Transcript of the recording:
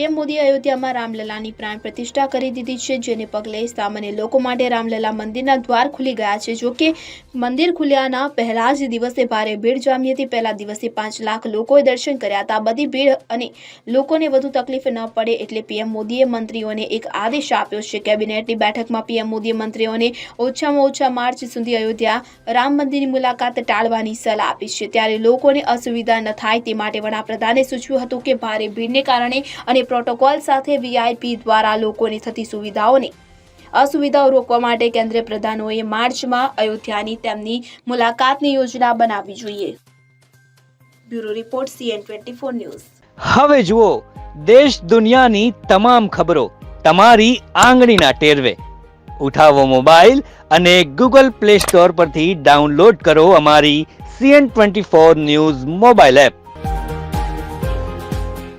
PM મોદીએ અયોધ્યામાં રામલલાની પ્રાણ પ્રતિષ્ઠા કરી દીધી છે, જેને પગલે સામાન્ય લોકો માટે રામલલા મંદિરના દ્વાર ખુલી ગયા છે. જો કે મંદિર ખુલ્યાના પહેલા જ દિવસે ભારે ભીડ જામી હતી. પહેલા દિવસે પાંચ લાખ લોકોએ દર્શન કર્યા હતા. બધી ભીડ અને લોકોને વધુ તકલીફ ન પડે એટલે પીએમ મોદીએ મંત્રીઓને એક આદેશ આપ્યો છે. કેબિનેટની બેઠકમાં પીએમ મોદીએ મંત્રીઓને ઓછામાં ઓછા માર્ચ સુધી અયોધ્યા રામ મંદિરની મુલાકાત ટાળવાની સલાહ આપી છે. ત્યારે લોકોને અસુવિધા ન થાય તે માટે વડાપ્રધાને સૂચવ્યું હતું કે ભારે ભીડને કારણે અને પ્રોટોકોલ સાથે વીઆઈપી દ્વારા લોકોને થતી સુવિધાઓને અસુવિધાઓ રોકવા માટે કેન્દ્રીય પ્રધાનોએ માર્ચમાં અયોધ્યાની તેમની મુલાકાતની યોજના બનાવવી જોઈએ. Bureau report CN twenty four news. હવે જુઓ, દેશ દુનિયાની તમામ ખબરો તમારી આંગળીના ટેરવે. ઉઠાવો મોબાઈલ અને ગૂગલ પ્લે સ્ટોર પરથી ડાઉનલોડ કરો અમારી CN twenty four news mobile app.